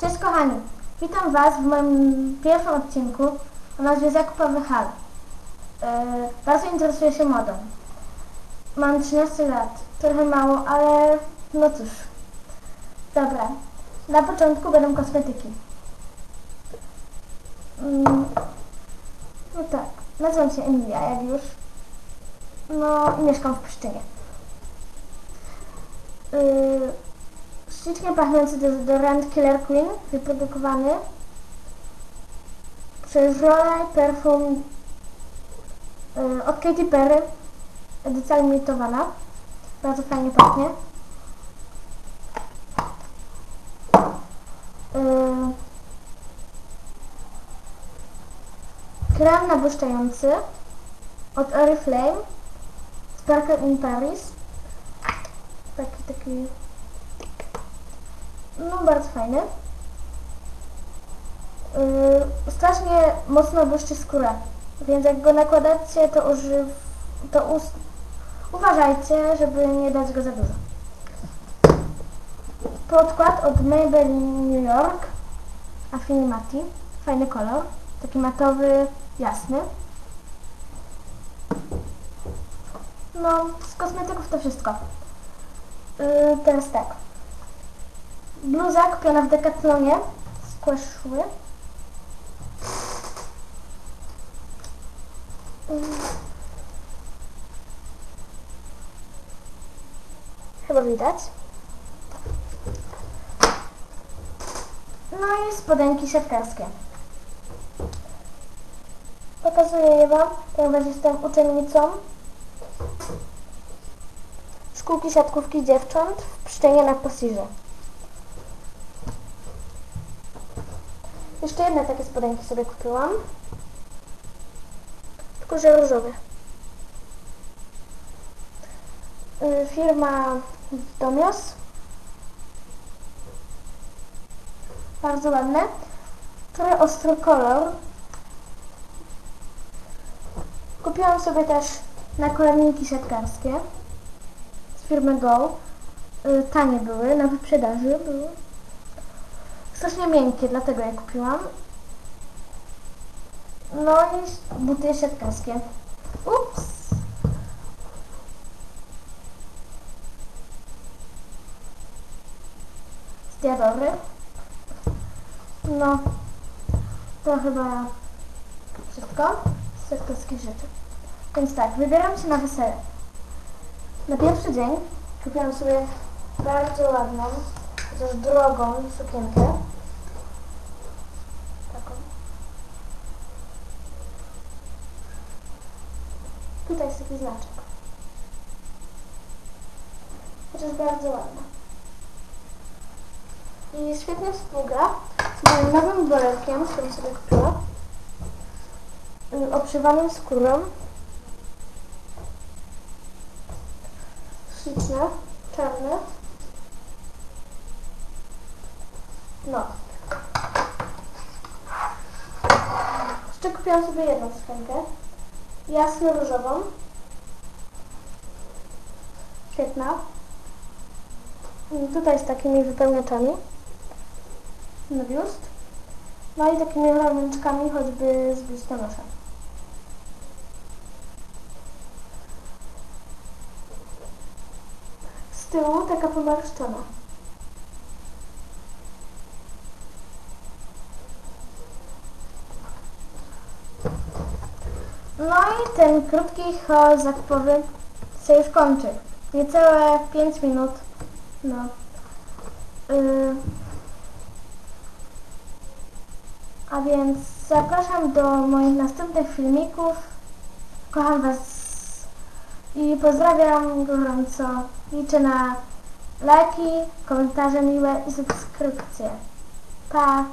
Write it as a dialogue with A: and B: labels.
A: Cześć kochani, witam Was w moim pierwszym odcinku o nazwie Zakupowy Hal. Yy, bardzo interesuję się modą. Mam 13 lat, trochę mało, ale no cóż. Dobra, na początku będą kosmetyki. Mm, no tak, nazywam się Emilia, jak już. No mieszkam w Pszczynie. Yy, ślicznie pachnący dezodorant Killer Queen wyprodukowany przez Rolej Perfum yy, od Katy Perry. Edycja limitowana. Bardzo fajnie pachnie. Yy, krem nabłyszczający od Oriflame Sparkle in Paris. Taki taki no bardzo fajny. Yy, strasznie mocno błyszczy skórę, więc jak go nakładacie, to używ, to us, uważajcie, żeby nie dać go za dużo. Podkład od Maybelline New York Affinity, fajny kolor, taki matowy, jasny. No, z kosmetyków to wszystko. Yy, teraz tak. Bluza kupiona w Decathlonie. Skłe szły. Chyba widać. No i spodenki siatkarskie. Pokazuję je Wam, ponieważ jestem uczennicą szkółki siatkówki dziewcząt w Pszczenie na Posirze. Jeszcze jedne takie spodenki sobie kupiłam. Tylko, że różowe. Y, Firma Domios. Bardzo ładne. Trochę ostry kolor. Kupiłam sobie też nakładniki siatkarskie z firmy Go. Y, Tanie były, na wyprzedaży były strasznie miękkie, dlatego je kupiłam. No i buty siatkarskie. Ups! Z Diadory. No, to chyba wszystko z siatkarskich rzeczy. Więc tak, wybieram się na wesele. Na pierwszy dzień kupiłam sobie bardzo ładną, chociaż drogą sukienkę. Tutaj jest taki znaczek. Chociaż bardzo ładna. I świetnie współgra z moim nowym woreczkiem, który sobie kupiłam. Obszywanym skórą. Śliczne, czarne. No. Jeszcze kupiłam sobie jedną sukienkę. Jasno-różową. Świetna. I tutaj z takimi wypełniaczami. Na biust. No i takimi ramionczkami choćby z biustonosza. Z tyłu taka pomarszczona. No i ten krótki haul zakupowy się już kończy. Niecałe 5 minut. No. Yy. A więc zapraszam do moich następnych filmików. Kocham Was i pozdrawiam gorąco. Liczę na lajki, komentarze miłe i subskrypcje. Pa!